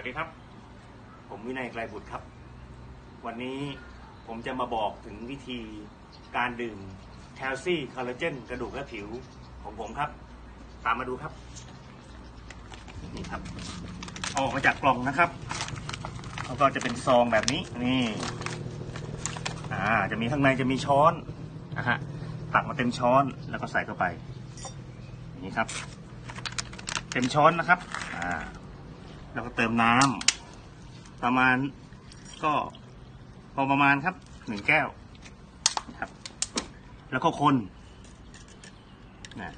วัสดีครับ ผมวินัยไกรบุตรครับ วันนี้ผมจะมาบอกถึงวิธีการดื่มแคลซี่คอลลาเจนกระดูกและผิวของผมครับ ตามมาดูครับ นี่ครับเอาออกมาจากกล่องนะครับแล้วก็จะเป็นซองแบบนี้นี่อ่าจะมีข้างในจะมีช้อนนะฮะตักมาเต็มช้อนแล้วก็ใส่เข้าไปอย่างนี้ครับ เต็มช้อนนะครับอ่า แล้วก็เติมน้ำประมาณก็พอประมาณครับหนึ่งแก้วนะครับ แล้วก็คนนะ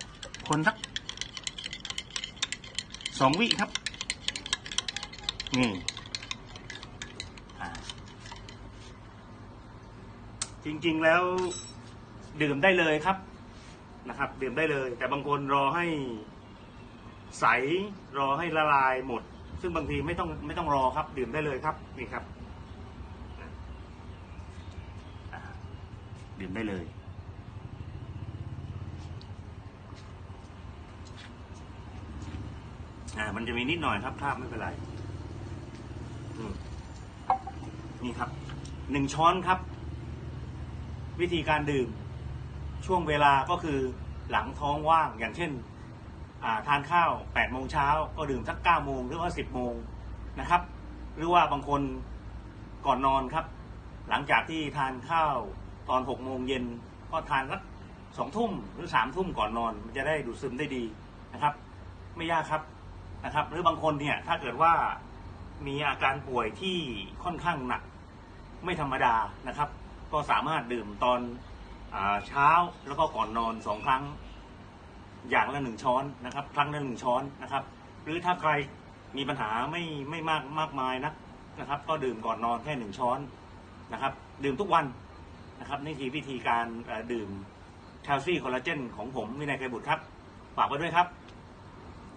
คนสักสองวิครับ นี่จริงๆแล้วดื่มได้เลยครับนะครับ ดื่มได้เลย แต่บางคนรอให้ใสรอให้ละลายหมด ซึ่งบางทีไม่ต้องไม่ต้องรอครับ ดื่มได้เลยครับนี่ครับอ่าดื่มได้เลย อ่า มันจะมีนิดหน่อยครับคราบไม่เป็นไรอืมนี่ครับหนึ่งช้อนครับ วิธีการดื่มช่วงเวลาก็คือหลังท้องว่างอย่างเช่นอ่า ทานข้าว8โมงเช้าก็ดื่มสัก9โมงหรือว่า 10 โมงนะครับ หรือว่าบางคนก่อนนอนครับ หลังจากที่ทานข้าวตอน 6 โมงเย็นก็ทานสักสองทุ่มหรือสามทุ่มก่อนนอนมันจะได้ดูดซึมได้ดีนะครับ ไม่ยากครับนะครับ หรือบางคนเนี่ยถ้าเกิดว่ามีอาการป่วยที่ค่อนข้างหนัก ไม่ธรรมดานะครับ ก็สามารถดื่มตอนอเช้าแล้วก็ก่อนนอนสองครั้ง อย่างละหนึ่งช้อนนะครับ ครั้งละหนึ่งช้อนนะครับ หรือถ้าใครมีปัญหาไม่ไม่มากมากมายนะนะครับ ก็ดื่มก่อนนอนแค่หนึ่งช้อนนะครับ ดื่มทุกวันนะครับนี่คือวิธีการดื่มแคลซี่คอลลาเจนของผมวินัยไกรบุตรครับฝากไว้ด้วยครับ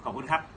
ขอบคุณครับ